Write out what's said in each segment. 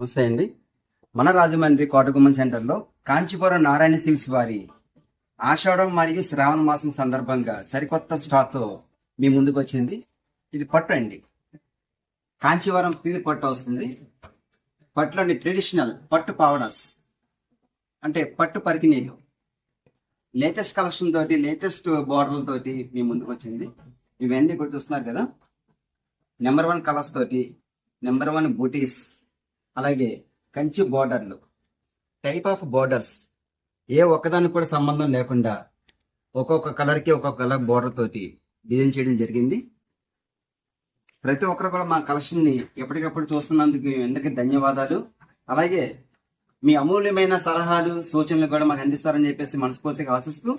అండి. మన రాజమండ్రి కోటగుమ్మం సెంటర్లో కాంచీపురం నారాయణ సిల్క్స్ వారి ఆషాఢం మరియు శ్రావణ మాసం సందర్భంగా సరికొత్త స్టాక్తో మీ ముందుకు వచ్చింది. ఇది పట్టు అండి. కాంచీవరం పీర్ పట్టు వస్తుంది. పట్టులోని ట్రెడిషనల్ పట్టు పావడస్ అంటే పట్టు పరికినీలు లేటెస్ట్ కలెక్షన్ తోటి లేటెస్ట్ బోర్డర్లతోటి మీ ముందుకు వచ్చింది. ఇవన్నీ కూడా చూస్తున్నారు కదా. నెంబర్ వన్ కలర్స్ తోటి నెంబర్ వన్ బూటీస్ అలాగే కంచి బోర్డర్లు. టైప్ ఆఫ్ బోర్డర్స్ ఏ ఒక్కదానికి కూడా సంబంధం లేకుండా ఒక్కొక్క కలర్కి ఒక్కొక్క కలర్ బోర్డర్ తోటి డిజైన్ చేయడం జరిగింది. ప్రతి ఒక్కరు కూడా మా కలెక్షన్ని ఎప్పటికప్పుడు చూస్తున్నందుకు ఎందుకు ధన్యవాదాలు. అలాగే మీ అమూల్యమైన సలహాలు సూచనలు కూడా మాకు అందిస్తారని చెప్పేసి మనస్ఫూర్తిగా ఆశిస్తూ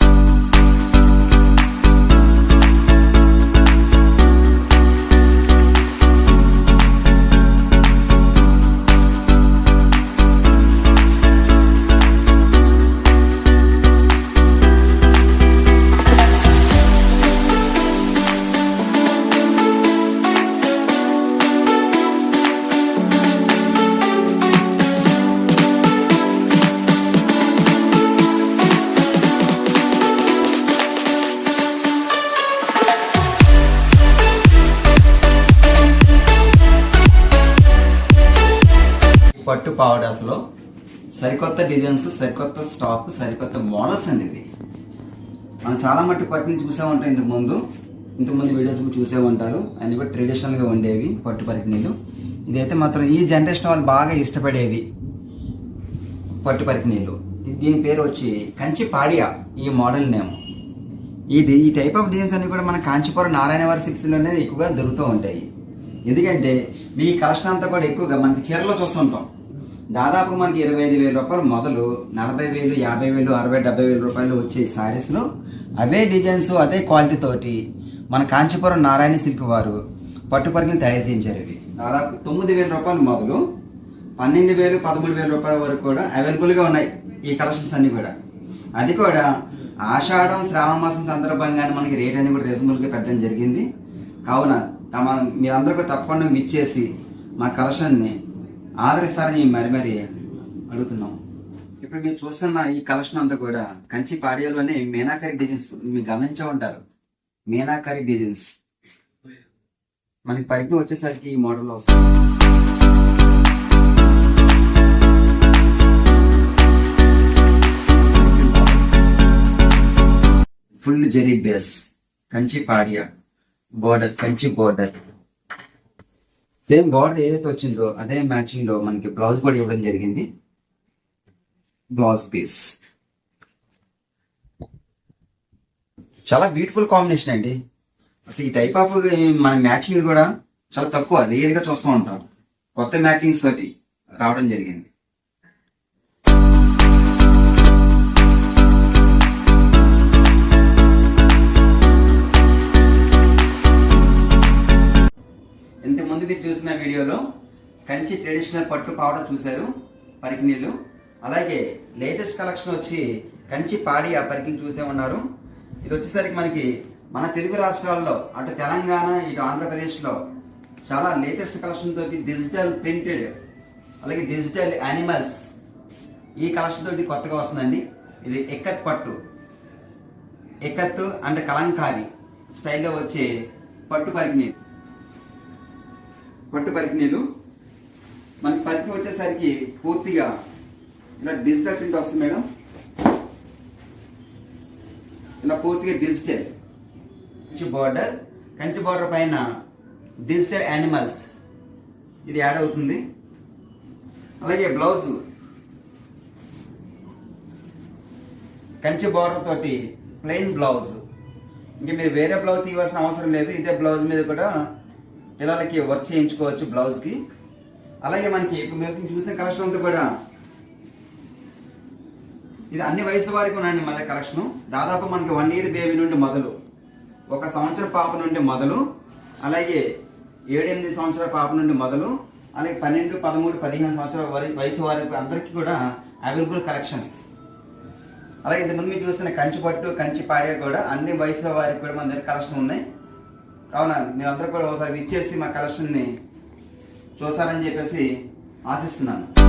పట్టు పావడాస్లో సరికొత్త డిజైన్స్ సరికొత్త స్టాక్ సరికొత్త మోడల్స్ అండి ఇది మనం చాలా మట్టి పట్టుని చూసే ఉంటాం ఇంతకు ముందు ఇంతకుముందు వీడియోస్ కూడా చూసే ఉంటారు అన్ని కూడా ట్రెడిషనల్గా ఉండేవి పట్టు పరికిణీలు. ఇదైతే మాత్రం ఈ జనరేషన్ వాళ్ళు బాగా ఇష్టపడేవి పట్టు పరికిణీలు. దీని పేరు వచ్చి కంచి పాడియా ఈ మోడల్ నేమ్. ఇది ఈ టైప్ ఆఫ్ డిజైన్స్ అన్ని కూడా మన కాంచీపురం నారాయణవారి సిక్స్లోనే ఎక్కువగా దొరుకుతూ ఉంటాయి. ఎందుకంటే మీ కలెక్షన్ అంతా కూడా ఎక్కువగా మనకి చీరలో చూస్తుంటాం. దాదాపు మనకి ఇరవై ఐదు వేల రూపాయలు మొదలు నలభై వేలు యాభై వేలు అరవై డెబ్బై వేల రూపాయలు వచ్చే శారీస్లో అవే డిజైన్స్ అదే క్వాలిటీ తోటి మన కాంచీపురం నారాయణ సిల్క్ వారు పట్టుపరికలు తయారు చేయించారు ఇవి. దాదాపు తొమ్మిది వేల రూపాయలు మొదలు పన్నెండు వేలు పదమూడు వేల రూపాయల వరకు కూడా అవైలబుల్గా ఉన్నాయి ఈ కలెక్షన్స్ అన్ని కూడా. అది కూడా ఆషాఢం శ్రావణ మాసం సందర్భంగానే మనకి రేట్ అనేది కూడా రీజనబుల్గా పెట్టడం జరిగింది. కావున తమ మీరందరూ కూడా తప్పకుండా మిచ్చేసి మా కలెక్షన్ని ఆదరిస్తారని మరి మరి అడుగుతున్నాం. ఇప్పుడు మీరు చూస్తున్న ఈ కలెక్షన్ అంతా కూడా కంచి పాడియాలోనే మీనాకరి డిజైన్స్ మీరు గమనించే ఉంటారు. మీనాకరి డిజైన్స్ మనకి పైపు వచ్చేసరికి ఈ మోడల్ వస్తుంది. ఫుల్ జెరీ base Kanchi పాడియా border Kanchi border same border ఏదైతే వచ్చిందో అదే మ్యాచింగ్లో మనకి బ్లౌజ్ కూడా ఇవ్వడం జరిగింది. బ్లౌజ్ పీస్ చాలా బ్యూటిఫుల్ కాంబినేషన్ అండి. అసలు ఈ టైప్ ఆఫ్ మన మ్యాచింగ్ కూడా చాలా తక్కువ రేర్గా చూస్తూ ఉంటాం. కొత్త మ్యాచింగ్స్ తోటి రావడం జరిగింది. మంచి ట్రెడిషనల్ పట్టు పావడ చూశారు పరికినీళ్ళు అలాగే లేటెస్ట్ కలెక్షన్ వచ్చి కంచి పాడి ఆ పరికిని చూసే ఉన్నారు. ఇది వచ్చేసరికి మనకి మన తెలుగు రాష్ట్రాల్లో అటు తెలంగాణ ఇటు ఆంధ్రప్రదేశ్లో చాలా లేటెస్ట్ కలెక్షన్ తోటి డిజిటల్ ప్రింటెడ్ అలాగే డిజిటల్ యానిమల్స్ ఈ కలెక్షన్ తోటి కొత్తగా వస్తుందండి. ఇది ఎక్కత్ పట్టు. ఎక్కత్ అండ్ కలంకారీ స్టైల్లో వచ్చే పట్టు పరికినీళ్ళు. పట్టు పరికినీలు మనకి పత్తి వచ్చేసరికి పూర్తిగా ఇలా డిజిటల్ ప్రింట్ వస్తుంది మేడం. ఇలా పూర్తిగా digital Kanchi border Kanchi border పైన డిజిటల్ యానిమల్స్ ఇది యాడ్ అవుతుంది. అలాగే బ్లౌజ్ కంచి బార్డర్ తోటి ప్లెయిన్ బ్లౌజ్ ఇంకా మీరు వేరే బ్లౌజ్ తీయవలసిన అవసరం లేదు. ఇదే బ్లౌజ్ మీద కూడా పిల్లలకి వర్క్ చేయించుకోవచ్చు బ్లౌజ్కి అలాగే మనకి ఇప్పుడు మీరు చూసిన కలెక్షన్ అంతా కూడా ఇది అన్ని వయసు వారికి ఉన్నాయండి మన కలెక్షన్ దాదాపు మనకి వన్ ఇయర్ బేబీ నుండి మొదలు ఒక సంవత్సరం పాప నుండి మొదలు అలాగే ఏడెనిమిది సంవత్సరాల పాప నుండి మొదలు అలాగే పన్నెండు పదమూడు పదిహేను సంవత్సరాల వరి- వయసు వారికి అందరికీ కూడా అవైలబుల్ కలెక్షన్స్ అలాగే ఇంతకుముందు మీరు చూసిన కంచి పట్టు కంచి పాడే కూడా అన్ని వయసుల వారికి కూడా మన దగ్గర కలెక్షన్ ఉన్నాయి. కావున మీరందరూ కూడా ఒకసారి ఇచ్చేసి మా కలెక్షన్ని చూస్తారని చెప్పేసి ఆశిస్తున్నాను.